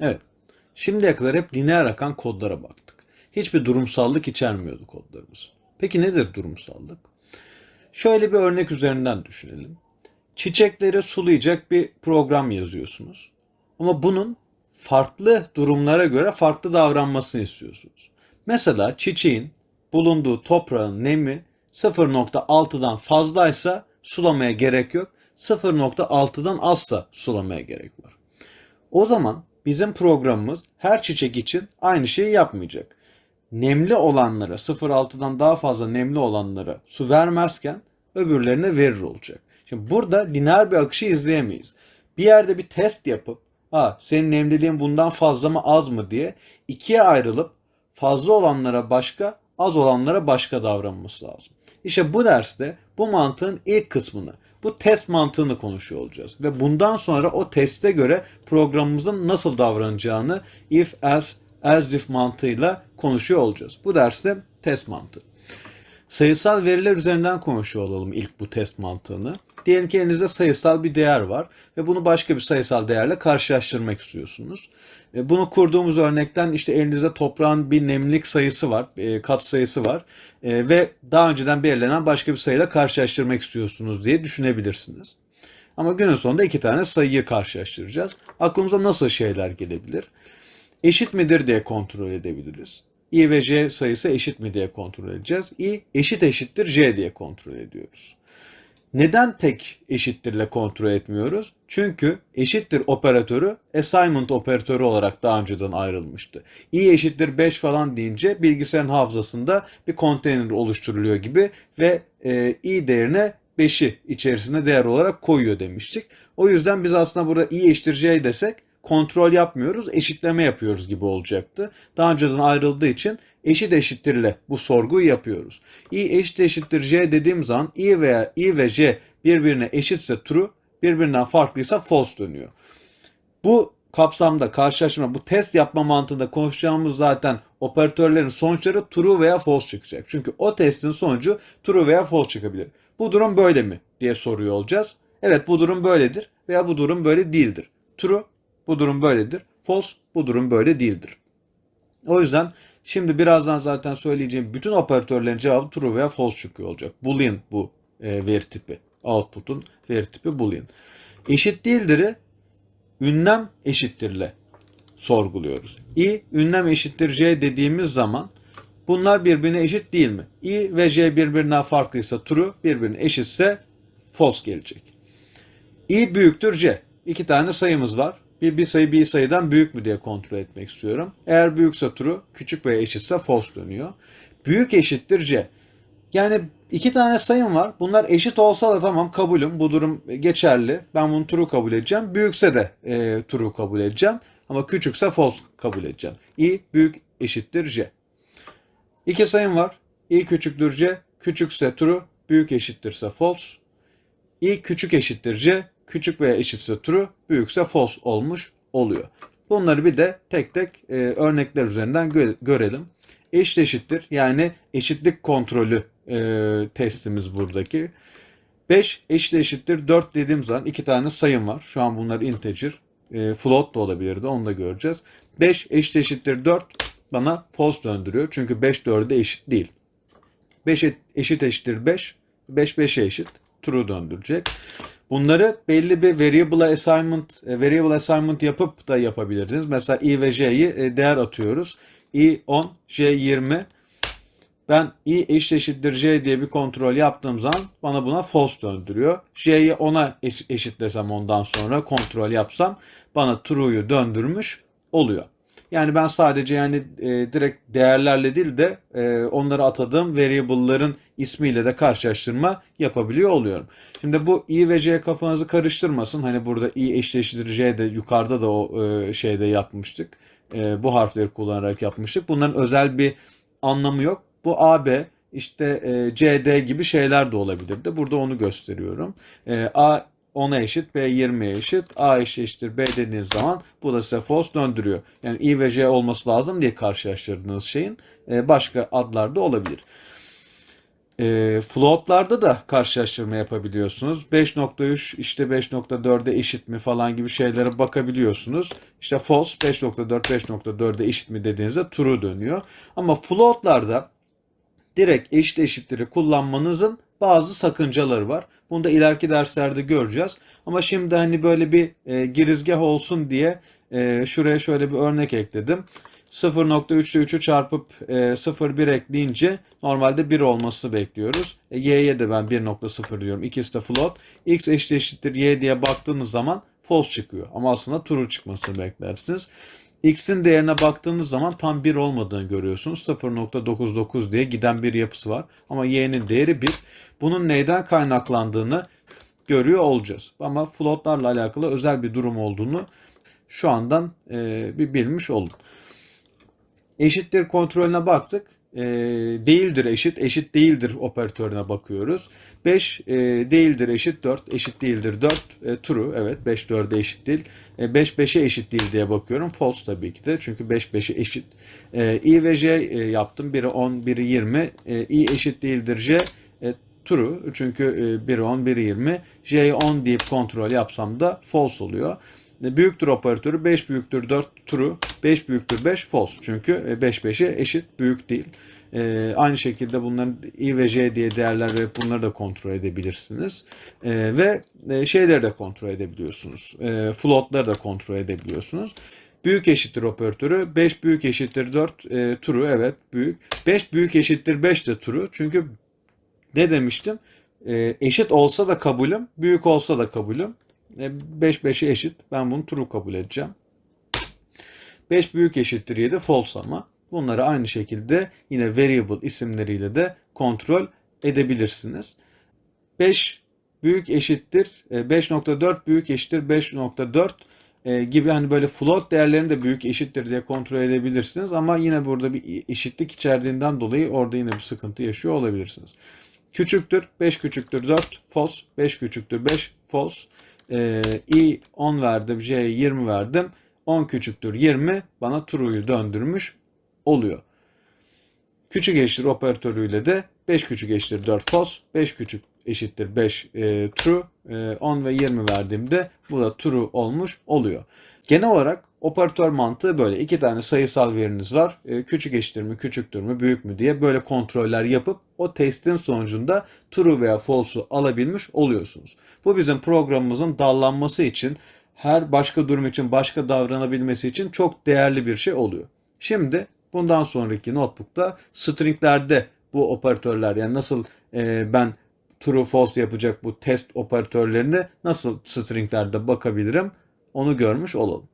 Evet. Şimdiye kadar hep lineer akan kodlara baktık. Hiçbir durumsallık içermiyordu kodlarımız. Peki nedir durumsallık? Şöyle bir örnek üzerinden düşünelim. Çiçekleri sulayacak bir program yazıyorsunuz. Ama bunun farklı durumlara göre farklı davranmasını istiyorsunuz. Mesela çiçeğin bulunduğu toprağın nemi 0.6'dan fazlaysa sulamaya gerek yok. 0.6'dan azsa sulamaya gerek var. O zaman bizim programımız her çiçek için aynı şeyi yapmayacak. Nemli olanlara 0.6'dan daha fazla nemli olanlara su vermezken öbürlerine verir olacak. Şimdi burada lineer bir akışı izleyemeyiz. Bir yerde bir test yapıp ha senin nemliliğin bundan fazla mı az mı diye ikiye ayrılıp fazla olanlara başka az olanlara başka davranması lazım. İşte bu derste bu mantığın ilk kısmını bu test mantığını konuşuyor olacağız. Ve bundan sonra o teste göre programımızın nasıl davranacağını if, else, as if mantığıyla konuşuyor olacağız. Bu derste test mantığı. Sayısal veriler üzerinden konuşuyor olalım ilk bu test mantığını. Diyelim ki elinizde sayısal bir değer var ve bunu başka bir sayısal değerle karşılaştırmak istiyorsunuz. E, Bunu kurduğumuz örnekten işte elinizde toprağın bir nemlilik sayısı var, e, kat sayısı var E, ve daha önceden belirlenen başka bir sayıyla karşılaştırmak istiyorsunuz diye düşünebilirsiniz. Ama günün sonunda iki tane sayıyı karşılaştıracağız. Aklımıza nasıl şeyler gelebilir? Eşit midir diye kontrol edebiliriz. i ve j sayısı eşit mi diye kontrol edeceğiz. i eşit eşittir j diye kontrol ediyoruz. Neden tek eşittirle kontrol etmiyoruz? Çünkü eşittir operatörü assignment operatörü olarak daha önceden ayrılmıştı. i eşittir 5 falan deyince bilgisayarın hafızasında bir konteyner oluşturuluyor gibi ve e, i değerine 5'i içerisine değer olarak koyuyor demiştik. O yüzden biz aslında burada i eşittir j desek kontrol yapmıyoruz, eşitleme yapıyoruz gibi olacaktı. Daha önceden ayrıldığı için eşit eşittirle bu sorguyu yapıyoruz. i eşit eşittir j dediğim zaman i veya i ve j birbirine eşitse true, birbirinden farklıysa false dönüyor. Bu kapsamda karşılaşma, bu test yapma mantığında konuşacağımız zaten operatörlerin sonuçları true veya false çıkacak. Çünkü o testin sonucu true veya false çıkabilir. Bu durum böyle mi diye soruyor olacağız. Evet bu durum böyledir veya bu durum böyle değildir. True bu durum böyledir. False bu durum böyle değildir. O yüzden şimdi birazdan zaten söyleyeceğim bütün operatörlerin cevabı true veya false çıkıyor olacak. Boolean bu e, veri tipi. Output'un veri tipi boolean. Eşit değildir'i ünlem eşittirle sorguluyoruz. i ünlem eşittir j dediğimiz zaman bunlar birbirine eşit değil mi? i ve j birbirinden farklıysa true, birbirine eşitse false gelecek. i büyüktür c. İki tane sayımız var. Bir, bir sayı bir sayıdan büyük mü diye kontrol etmek istiyorum. Eğer büyükse true, küçük veya eşitse false dönüyor. Büyük eşittir c. Yani iki tane sayım var. Bunlar eşit olsa da tamam kabulüm. Bu durum geçerli. Ben bunu true kabul edeceğim. Büyükse de e, true kabul edeceğim. Ama küçükse false kabul edeceğim. i büyük eşittir j. İki sayım var. i küçüktür c. Küçükse true. Büyük eşittirse false. i küçük eşittir c. Küçük veya eşitse true. Büyükse false olmuş oluyor. Bunları bir de tek tek e, örnekler üzerinden gö- görelim. Eşit eşittir yani eşitlik kontrolü e, testimiz buradaki. 5 eşit eşittir 4 dediğim zaman iki tane sayım var. Şu an bunlar integer. E, float da olabilirdi onu da göreceğiz. 5 eşit eşittir 4 bana false döndürüyor. Çünkü 5 4'e eşit değil. 5 eşit eşittir 5. 5 5'e eşit. True döndürecek. Bunları belli bir variable assignment e, variable assignment yapıp da yapabilirdiniz. Mesela i ve j'yi e, değer atıyoruz. i 10, j 20. Ben i eşit eşittir j diye bir kontrol yaptığım zaman bana buna false döndürüyor. j'yi 10'a eş- eşitlesem ondan sonra kontrol yapsam bana true'yu döndürmüş oluyor. Yani ben sadece yani e, direkt değerlerle değil de e, onları atadığım variable'ların ismiyle de karşılaştırma yapabiliyor oluyorum. Şimdi bu i ve j kafanızı karıştırmasın. Hani burada i eşittir j de yukarıda da o e, şeyde yapmıştık. E, bu harfleri kullanarak yapmıştık. Bunların özel bir anlamı yok. Bu AB işte e, CD gibi şeyler de olabilirdi. Burada onu gösteriyorum. E, A 10'a eşit, B 20'ye eşit, A eşit eşittir B dediğiniz zaman bu da size false döndürüyor. Yani I ve J olması lazım diye karşılaştırdığınız şeyin e, başka adlar da olabilir. E, floatlarda da karşılaştırma yapabiliyorsunuz. 5.3 işte 5.4'e eşit mi falan gibi şeylere bakabiliyorsunuz. İşte false 5.4 5.4'e eşit mi dediğinizde true dönüyor. Ama floatlarda direkt eşit eşitleri kullanmanızın bazı sakıncaları var. Bunu da ileriki derslerde göreceğiz. Ama şimdi hani böyle bir e, girizgah olsun diye e, şuraya şöyle bir örnek ekledim. 0.3'te 3'ü çarpıp e, 0,1 ekleyince normalde 1 olmasını bekliyoruz. E, y'ye de ben 1.0 diyorum. İkisi de float. x eşit eşittir y diye baktığınız zaman false çıkıyor. Ama aslında true çıkmasını beklersiniz. X'in değerine baktığınız zaman tam 1 olmadığını görüyorsunuz. 0.99 diye giden bir yapısı var. Ama y'nin değeri 1. Bunun neyden kaynaklandığını görüyor olacağız. Ama floatlarla alakalı özel bir durum olduğunu şu andan e, bir bilmiş oldum. Eşittir kontrolüne baktık. E, değildir eşit, eşit değildir operatörüne bakıyoruz. 5 e, değildir eşit 4, eşit değildir 4. E, true evet 5 4'e eşit değil. E, 5 5'e eşit değil diye bakıyorum. False tabii ki de çünkü 5 5'e eşit. E, i ve j e, yaptım. Biri 10, biri 20. E, i eşit değildir j. E, true çünkü e, biri 10, biri 20. j'yi 10 deyip kontrol yapsam da false oluyor. E, büyüktür operatörü 5 büyüktür 4 true 5 büyüktür 5 false çünkü 5 5'e eşit büyük değil. E, aynı şekilde bunların i ve j diye değerler verip bunları da kontrol edebilirsiniz. E, ve e, şeyleri de kontrol edebiliyorsunuz. E, floatları da kontrol edebiliyorsunuz. Büyük eşittir operatörü 5 büyük eşittir 4 e, true evet büyük. 5 büyük eşittir 5 de true çünkü ne demiştim? E, eşit olsa da kabulüm, büyük olsa da kabulüm. 5 5'e eşit. Ben bunu true kabul edeceğim. 5 büyük eşittir 7 false ama. Bunları aynı şekilde yine variable isimleriyle de kontrol edebilirsiniz. 5 büyük eşittir 5.4 büyük eşittir 5.4 e, gibi hani böyle float değerlerini de büyük eşittir diye kontrol edebilirsiniz ama yine burada bir eşitlik içerdiğinden dolayı orada yine bir sıkıntı yaşıyor olabilirsiniz. Küçüktür 5 küçüktür 4 false 5 küçüktür 5 false e, i 10 verdim, j 20 verdim. 10 küçüktür 20 bana true'yu döndürmüş oluyor. Küçük eşittir operatörüyle de 5 küçük eşittir 4 false, 5 küçük eşittir 5 e, true, e, 10 ve 20 verdiğimde bu da true olmuş oluyor. Genel olarak operatör mantığı böyle. iki tane sayısal veriniz var. E, küçük eşittir mi, küçüktür mü, büyük mü diye böyle kontroller yapıp o testin sonucunda true veya false'u alabilmiş oluyorsunuz. Bu bizim programımızın dallanması için her başka durum için başka davranabilmesi için çok değerli bir şey oluyor. Şimdi bundan sonraki notebook'ta stringlerde bu operatörler yani nasıl e, ben true false yapacak bu test operatörlerine nasıl stringlerde bakabilirim onu görmüş olalım.